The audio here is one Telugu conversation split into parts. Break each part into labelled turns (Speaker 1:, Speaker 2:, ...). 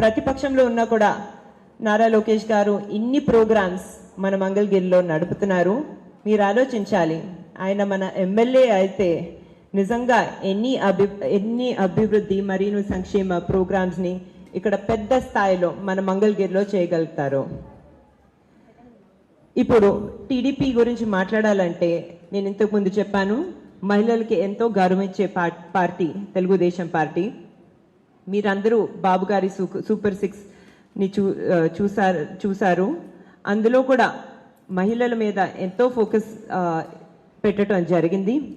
Speaker 1: ప్రతిపక్షంలో ఉన్నా కూడా నారా లోకేష్ గారు ఇన్ని ప్రోగ్రామ్స్ మన మంగళగిరిలో నడుపుతున్నారు. మీరు ఆలోచించాలి. ఆయన మన ఎమ్మెల్యే అయితే నిజంగా ఎన్ని అభి ఎన్ని అభివృద్ధి మరియు సంక్షేమ ప్రోగ్రామ్స్ని ఇక్కడ పెద్ద స్థాయిలో మన మంగళగిరిలో చేయగలుగుతారు. ఇప్పుడు టీడీపీ గురించి మాట్లాడాలంటే నేను ఇంతకు ముందు చెప్పాను మహిళలకి ఎంతో గౌరవించే పార్టీ తెలుగుదేశం పార్టీ. మీరందరూ బాబు గారి సూ- సూపర్ సిక్స్ని చూ చూసారు చూసారు అందులో కూడా మహిళల మీద ఎంతో ఫోకస్ పెట్టడం జరిగింది.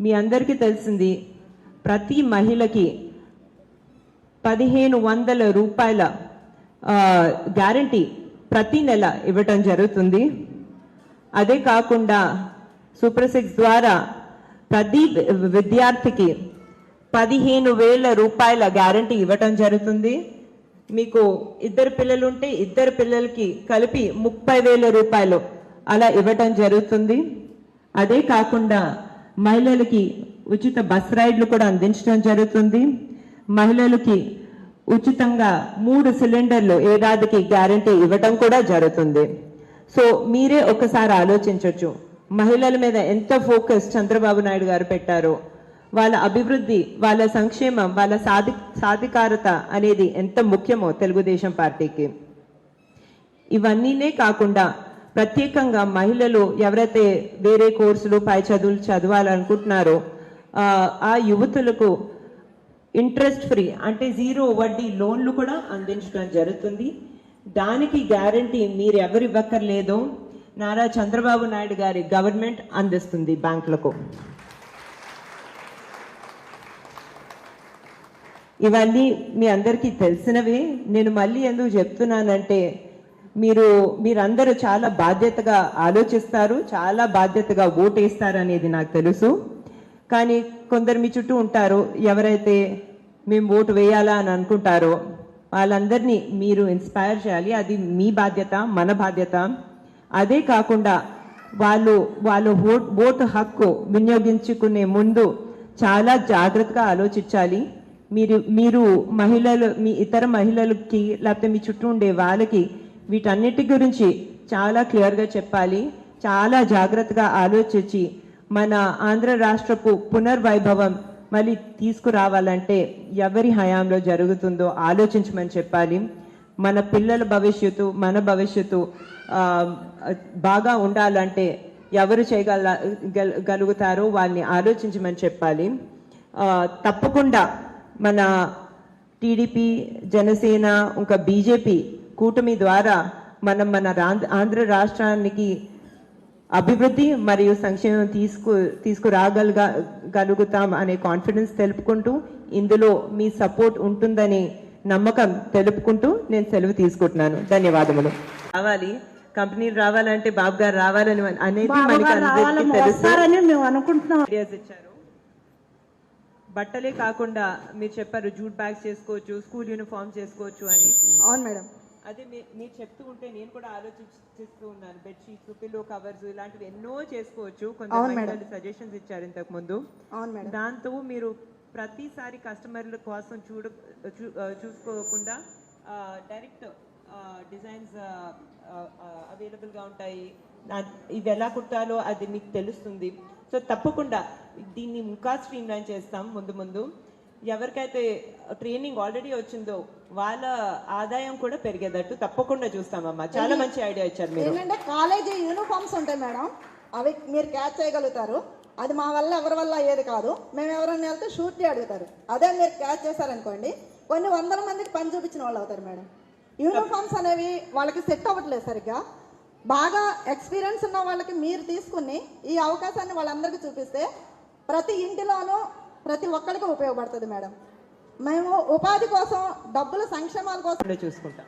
Speaker 1: మీ అందరికీ తెలిసింది ప్రతి మహిళకి పదిహేను వందల రూపాయల గ్యారంటీ ప్రతి నెల ఇవ్వటం జరుగుతుంది. అదే కాకుండా సూపర్ సిక్స్ ద్వారా ప్రతి విద్యార్థికి పదిహేను వేల రూపాయల గ్యారంటీ ఇవ్వటం జరుగుతుంది. మీకు ఇద్దరు పిల్లలు ఉంటే ఇద్దరు పిల్లలకి కలిపి ముప్పై వేల రూపాయలు అలా ఇవ్వటం జరుగుతుంది. అదే కాకుండా మహిళలకి ఉచిత బస్ రైడ్లు కూడా అందించడం జరుగుతుంది. మహిళలకి ఉచితంగా మూడు సిలిండర్లు ఏడాదికి గ్యారంటీ ఇవ్వటం కూడా జరుగుతుంది. సో మీరే ఒకసారి ఆలోచించవచ్చు మహిళల మీద ఎంత ఫోకస్ చంద్రబాబు నాయుడు గారు పెట్టారో. వాళ్ళ అభివృద్ధి వాళ్ళ సంక్షేమం వాళ్ళ సాధి సాధికారత అనేది ఎంత ముఖ్యమో తెలుగుదేశం పార్టీకి. ఇవన్నీనే కాకుండా ప్రత్యేకంగా మహిళలు ఎవరైతే వేరే కోర్సులు పై చదువులు చదవాలనుకుంటున్నారో ఆ, ఆ యువతులకు ఇంట్రెస్ట్ ఫ్రీ అంటే జీరో వడ్డీ లోన్లు కూడా అందించడం జరుగుతుంది. దానికి గ్యారంటీ మీరు ఎవరు ఇవ్వక్కర్లేదో నారా చంద్రబాబు నాయుడు గారి గవర్నమెంట్ అందిస్తుంది బ్యాంకులకు. ఇవన్నీ మీ అందరికీ తెలిసినవే. నేను మళ్ళీ ఎందుకు చెప్తున్నానంటే మీరు మీరందరూ చాలా బాధ్యతగా ఆలోచిస్తారు చాలా బాధ్యతగా ఓటేస్తారు అనేది నాకు తెలుసు. కానీ కొందరు మీ చుట్టూ ఉంటారు ఎవరైతే మేము ఓటు వేయాలా అని అనుకుంటారో వాళ్ళందరినీ మీరు ఇన్స్పైర్ చేయాలి. అది మీ బాధ్యత మన బాధ్యత. అదే కాకుండా వాళ్ళు వాళ్ళు ఓట్ ఓటు హక్కు వినియోగించుకునే ముందు చాలా జాగ్రత్తగా ఆలోచించాలి. మీరు మీరు మహిళలు మీ ఇతర మహిళలకి లేకపోతే మీ చుట్టూ ఉండే వాళ్ళకి వీటన్నిటి గురించి చాలా క్లియర్గా చెప్పాలి. చాలా జాగ్రత్తగా ఆలోచించి మన ఆంధ్ర రాష్ట్రపు పునర్వైభవం మళ్ళీ తీసుకురావాలంటే ఎవరి హయాంలో జరుగుతుందో ఆలోచించమని చెప్పాలి. మన పిల్లల భవిష్యత్తు మన భవిష్యత్తు బాగా ఉండాలంటే ఎవరు చేయగల గలుగుతారో వాళ్ళని ఆలోచించమని చెప్పాలి. తప్పకుండా మన టీడీపీ జనసేన ఇంకా బీజేపీ కూటమి ద్వారా మనం మన ఆంధ్ర రాష్ట్రానికి అభివృద్ధి మరియు సంక్షేమం తీసుకు తీసుకురాగలగా గలుగుతాం అనే కాన్ఫిడెన్స్ తెలుపుకుంటూ ఇందులో మీ సపోర్ట్ ఉంటుందని నమ్మకం తెలుపుకుంటూ నేను సెలవు తీసుకుంటున్నాను. ధన్యవాదములు. రావాలి. కంపెనీలు రావాలంటే బాబు గారు రావాలని అనేది మనకి తెలుసు
Speaker 2: వస్తారని మేము అనుకుంటున్నాం
Speaker 1: ఐడియాస్ ఇచ్చారు బట్టలే కాకుండా మీరు చెప్పారు జూట్ బ్యాగ్స్ చేసుకోవచ్చు స్కూల్ యూనిఫామ్ చేసుకోవచ్చు అని.
Speaker 2: అవును మేడం.
Speaker 1: అదే మీరు చెప్తూ ఉంటే నేను కూడా ఆలోచిస్తూ ఉన్నాను. బెడ్షీట్స్ పిల్లో కవర్స్ ఇలాంటివి ఎన్నో చేసుకోవచ్చు.
Speaker 2: మేడం.
Speaker 1: సజెషన్స్ ఇచ్చారు ఇంతకు ముందు. దాంతో మీరు ప్రతిసారి కస్టమర్ల కోసం చూడ చూసుకోకుండా డైరెక్ట్ డిజైన్స్ అవైలబుల్గా ఉంటాయి. దా- ఇవి ఎలా కుట్టాలో అది మీకు తెలుస్తుంది. సో తప్పకుండా దీన్ని ఇంకా స్ట్రీమ్ లైన్ చేస్తాం ముందు ముందు. ఎవరికైతే ట్రైనింగ్ ఆల్రెడీ వచ్చిందో వాళ్ళ ఆదాయం కూడా పెరిగేటట్టు తప్పకుండా చూస్తామమ్మా చాలా మంచి ఐడియా ఇచ్చారు మీరు.
Speaker 2: ఏంటంటే కాలేజీ యూనిఫామ్స్ ఉంటాయి మేడం. అవి మీరు క్యాచ్ చేయగలుగుతారు. అది మా వల్ల ఎవరి వల్ల అయ్యేది కాదు. మేము ఎవరైనా వెళ్తే షూరిటీ అడుగుతారు. అదే మీరు క్యాచ్ చేశారనుకోండి కొన్ని వందల మందికి పని చూపించిన వాళ్ళు అవుతారు మేడం. యూనిఫామ్స్ అనేవి వాళ్ళకి సెట్ అవ్వట్లేదు సరిగ్గా. బాగా ఎక్స్పీరియన్స్ ఉన్న వాళ్ళకి మీరు తీసుకుని ఈ అవకాశాన్ని వాళ్ళందరికీ చూపిస్తే ప్రతి ఇంటిలోనూ ప్రతి ఒక్కరికి ఉపయోగపడుతుంది మేడం. మేము ఉపాధి కోసం డబ్బుల సంక్షేమాల కోసం
Speaker 1: చూసుకుంటాం.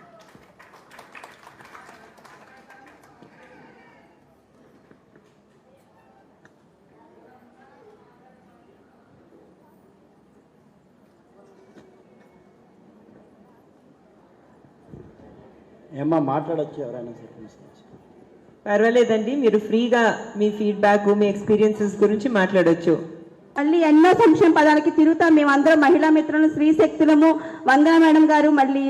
Speaker 3: ఏమ్మా మాట్లాడొచ్చు ఎవరైనా సరే.
Speaker 1: పర్వాలేదండి మీరు ఫ్రీగా మీ ఫీడ్బ్యాక్ మీ ఎక్స్పీరియన్సెస్ గురించి మాట్లాడొచ్చు.
Speaker 4: మళ్ళీ ఎన్నో సంక్షేమ పదాలకి తిరుగుతాం. మేమందరం మహిళా మిత్రులు స్త్రీ శక్తులము. వందన మేడం గారు మళ్ళీ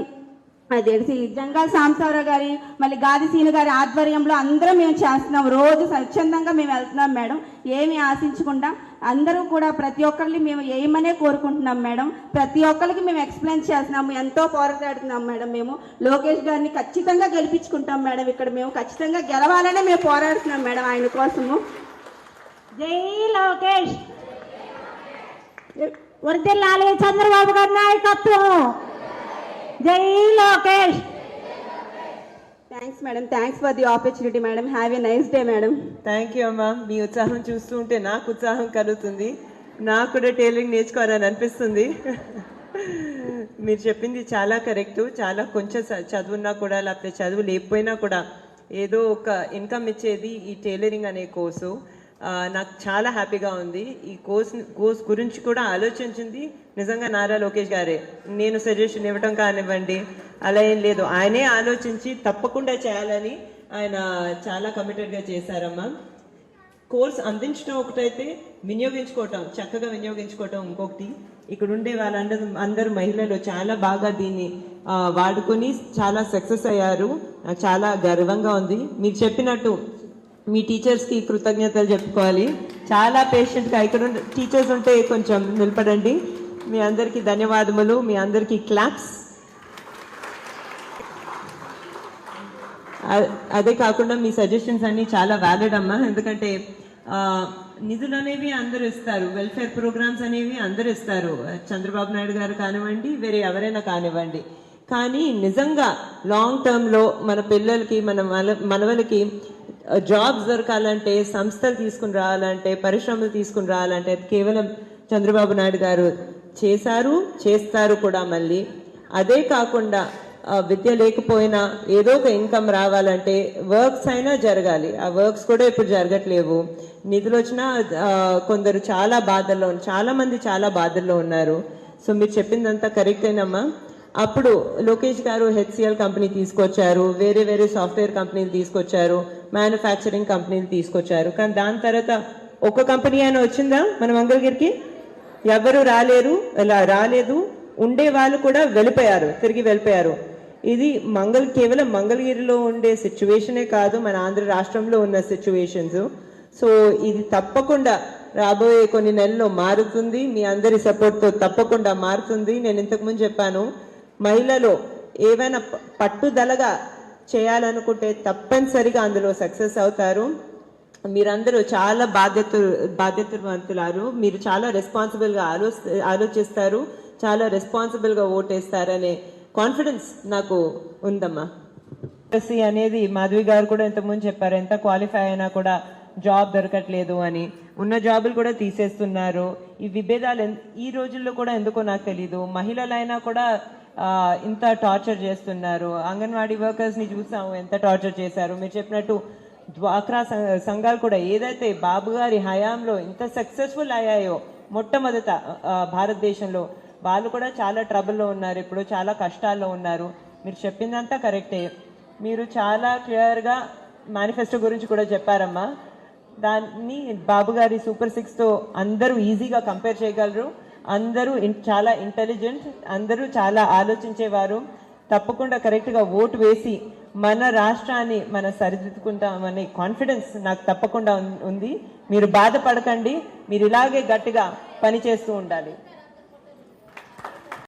Speaker 4: అది తెలిసి జంగాల్ సాంసారావు గారి మళ్ళీ గాదిసీను గారి ఆధ్వర్యంలో అందరం మేము చేస్తున్నాం. రోజు స్వచ్ఛందంగా మేము వెళ్తున్నాం మేడం. ఏమి ఆశించకుండా అందరూ కూడా ప్రతి ఒక్కరిని మేము ఏమనే కోరుకుంటున్నాం మేడం ప్రతి ఒక్కరికి మేము ఎక్స్ప్లెయిన్ చేస్తున్నాము ఎంతో పోరాడుతున్నాం మేడం మేము. లోకేష్ గారిని ఖచ్చితంగా గెలిపించుకుంటాం మేడం ఇక్కడ మేము ఖచ్చితంగా గెలవాలనే మేము పోరాడుతున్నాం మేడం ఆయన కోసము. జై లోకేష్. వర్దిల్లాలి చంద్రబాబు గారి నాయకత్వం. జై Lokesh. Thanks madam thanks for the opportunity madam have a nice day madam
Speaker 1: thank you అమ్మా మీ ఉత్సాహం చూస్తూ ఉంటే నాకు ఉత్సాహం కలుగుతుంది. నాకు కూడా టైలరింగ్ నేర్చుకోవాలని అనిపిస్తుంది. మీరు చెప్పింది చాలా కరెక్ట్. చాలా కొంచెం చదువున్నా కూడా లేకపోతే చదువు లేకపోయినా కూడా ఏదో ఒక ఇన్కమ్ ఇచ్చేది ఈ టైలరింగ్ అనే కోర్సు. నాకు చాలా హ్యాపీగా ఉంది. ఈ కోర్స్ కోర్స్ గురించి కూడా ఆలోచించింది నిజంగా నారా లోకేష్ గారే. నేను సజెషన్ ఇవ్వటం కానివ్వండి అలా ఏం లేదు. ఆయనే ఆలోచించి తప్పకుండా చేయాలని ఆయన చాలా కమిటెడ్గా చేశారమ్మా. కోర్స్ అందించడం ఒకటైతే వినియోగించుకోవటం చక్కగా వినియోగించుకోవటం ఇంకొకటి. ఇక్కడ ఉండే వాళ్ళందరూ అందరూ మహిళలు చాలా బాగా దీన్ని వాడుకొని చాలా సక్సెస్ అయ్యారు. నాకు చాలా గర్వంగా ఉంది. మీరు చెప్పినట్టు మీ టీచర్స్కి కృతజ్ఞతలు చెప్పుకోవాలి. చాలా పేషెంట్గా ఇక్కడ టీచర్స్ ఉంటే కొంచెం నిలబడండి. మీ అందరికీ ధన్యవాదములు. మీ అందరికీ క్లాప్స్ అదే కాకుండా మీ సజెషన్స్ అన్నీ చాలా వ్యాలిడ్ అమ్మా. ఎందుకంటే నిధులు అనేవి అందరూ ఇస్తారు. వెల్ఫేర్ ప్రోగ్రామ్స్ అనేవి అందరు ఇస్తారు. చంద్రబాబు నాయుడు గారు కానివ్వండి వేరే ఎవరైనా కానివ్వండి. కానీ నిజంగా లాంగ్ టర్మ్లో మన పిల్లలకి మన మన మనవలకి జాబ్స్ దొరకాలంటే సంస్థలు తీసుకుని రావాలంటే పరిశ్రమలు తీసుకుని రావాలంటే కేవలం చంద్రబాబు నాయుడు గారు చేశారు చేస్తారు కూడా మళ్ళీ. అదే కాకుండా విద్య లేకపోయినా ఏదో ఒక ఇన్కమ్ రావాలంటే వర్క్స్ అయినా జరగాలి. ఆ వర్క్స్ కూడా ఇప్పుడు జరగట్లేవు. నిధులు వచ్చినా కొందరు చాలా బాధల్లో చాలా మంది చాలా బాధల్లో ఉన్నారు. సో మీరు చెప్పిందంతా కరెక్టేనమ్మా. అప్పుడు లోకేష్ గారు హెచ్సిఎల్ కంపెనీ తీసుకొచ్చారు వేరే వేరే సాఫ్ట్వేర్ కంపెనీలు తీసుకొచ్చారు మ్యానుఫ్యాక్చరింగ్ కంపెనీలు తీసుకొచ్చారు. కానీ దాని తర్వాత ఒక కంపెనీ అయినా వచ్చిందా మన మంగళగిరికి ఎవరు రాలేరు ఇలా రాలేదు. ఉండే వాళ్ళు కూడా వెళ్ళిపోయారు తిరిగి వెళ్ళిపోయారు. ఇది మంగళ కేవలం మంగళగిరిలో ఉండే సిచ్యువేషనే కాదు మన ఆంధ్ర రాష్ట్రంలో ఉన్న సిచ్యువేషన్స్. సో ఇది తప్పకుండా రాబోయే కొన్ని నెలల్లో మారుతుంది. మీ అందరి సపోర్ట్తో తప్పకుండా మారుతుంది. నేను ఇంతకుముందు చెప్పాను మహిళలు ఏవైనా పట్టుదలగా చేయాలనుకుంటే తప్పనిసరిగా అందులో సక్సెస్ అవుతారు. మీరందరూ చాలా బాధ్యత బాధ్యతవంతులారు. మీరు చాలా రెస్పాన్సిబుల్గా ఆలో ఆలోచిస్తారు. చాలా రెస్పాన్సిబుల్గా ఓటేస్తారనే కాన్ఫిడెన్స్ నాకు ఉందమ్మా. ఎస్సీ అనేది మాధవి గారు కూడా ఇంతకుముందు చెప్పారు. ఎంత క్వాలిఫై అయినా కూడా జాబ్ దొరకట్లేదు అని. ఉన్న జాబులు కూడా తీసేస్తున్నారు. ఈ విభేదాలు ఈ రోజుల్లో కూడా ఎందుకో నాకు తెలీదు. మహిళలైనా కూడా ఇంత టార్చర్ చేస్తున్నారు. అంగన్వాడీ వర్కర్స్ని చూసాము ఎంత టార్చర్ చేశారు. మీరు చెప్పినట్టు డ్వాక్రా సంఘాలు కూడా ఏదైతే బాబు గారి హయాంలో ఇంత సక్సెస్ఫుల్ అయ్యాయో మొట్టమొదట భారతదేశంలో వాళ్ళు కూడా చాలా ట్రబుల్లో ఉన్నారు ఇప్పుడు చాలా కష్టాల్లో ఉన్నారు. మీరు చెప్పిందంతా కరెక్టే మీరు చాలా క్లియర్గా మేనిఫెస్టో గురించి కూడా చెప్పారమ్మా. దాన్ని బాబు గారి సూపర్ సిక్స్తో అందరూ ఈజీగా కంపేర్ చేయగలరు. అందరూ చాలా ఇంటెలిజెంట్ అందరూ చాలా ఆలోచించేవారు. తప్పకుండా కరెక్ట్గా ఓటు వేసి మన రాష్ట్రాన్ని మనం సరిదిద్దుకుంటామనే కాన్ఫిడెన్స్ నాకు తప్పకుండా ఉంది. మీరు బాధపడకండి. మీరు ఇలాగే గట్టిగా పనిచేస్తూ ఉండాలి.